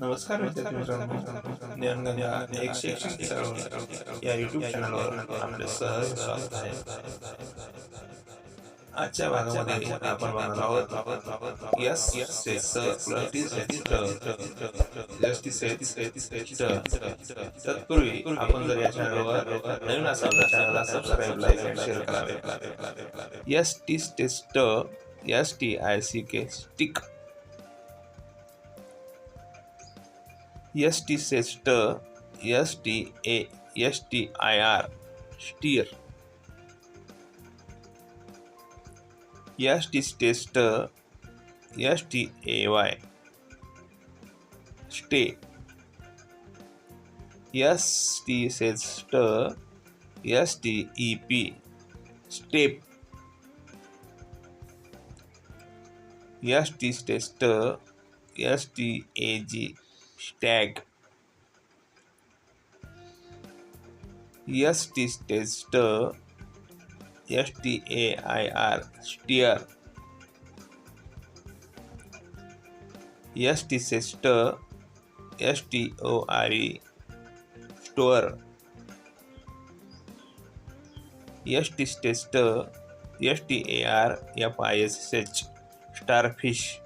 नमस्कार मित्रांनो. ज्ञानगंगा एक शैक्षणिक या युट्यूब चॅनलवर आपले सहज स्वागत आहे. आजच्या भागामध्ये आपण बघणार आहोत यस से स प्लस टी से ट यस टी से ट तत्पूर्वी आपण जर या चॅनलवर नवीन असाल तर चॅनलला सबस्क्राईब लाईक आणि शेअर करावे. S T test S T I C K stick. st says stir sta stir steer. St says stir stay. Stay st says stir step. Step st says stir stag stag ST tester STAIR steer ST sester STORE store ST tester STAR FISH starfish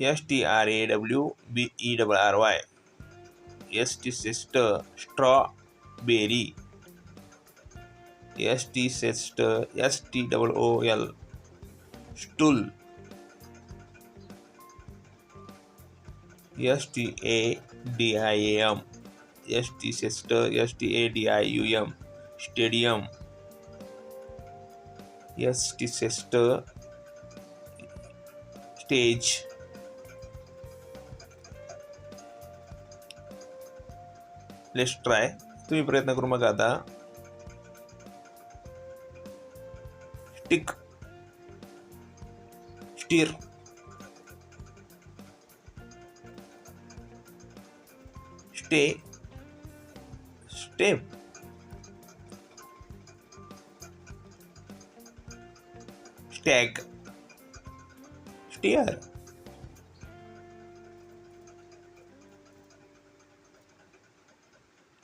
S T A R A W B E double R Y S T says st strawberry S T says st S T double O L stool S T A D I M S T says st S T A D I U M stadium S T says st stage let's try तुम्ही प्रयत्न करू मग आता. Stick stir. Stay. Step stag. Steer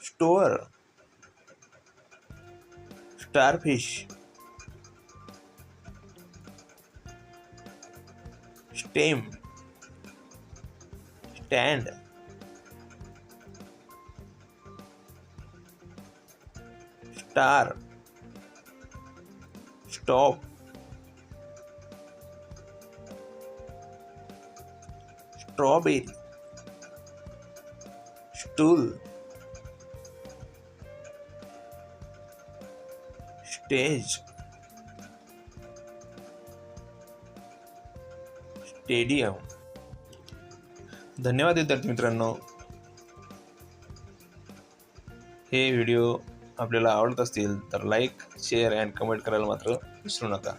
store? Starfish. Stem. Stand. Star. Stop. Strawberry. Stool. Stage. Stadium. धन्यवाद विद्यार्थी मित्रांनो. हे video आपल्याला आवडत असतील तर लाईक शेअर अँड कमेंट करायला मात्र विसरू नका.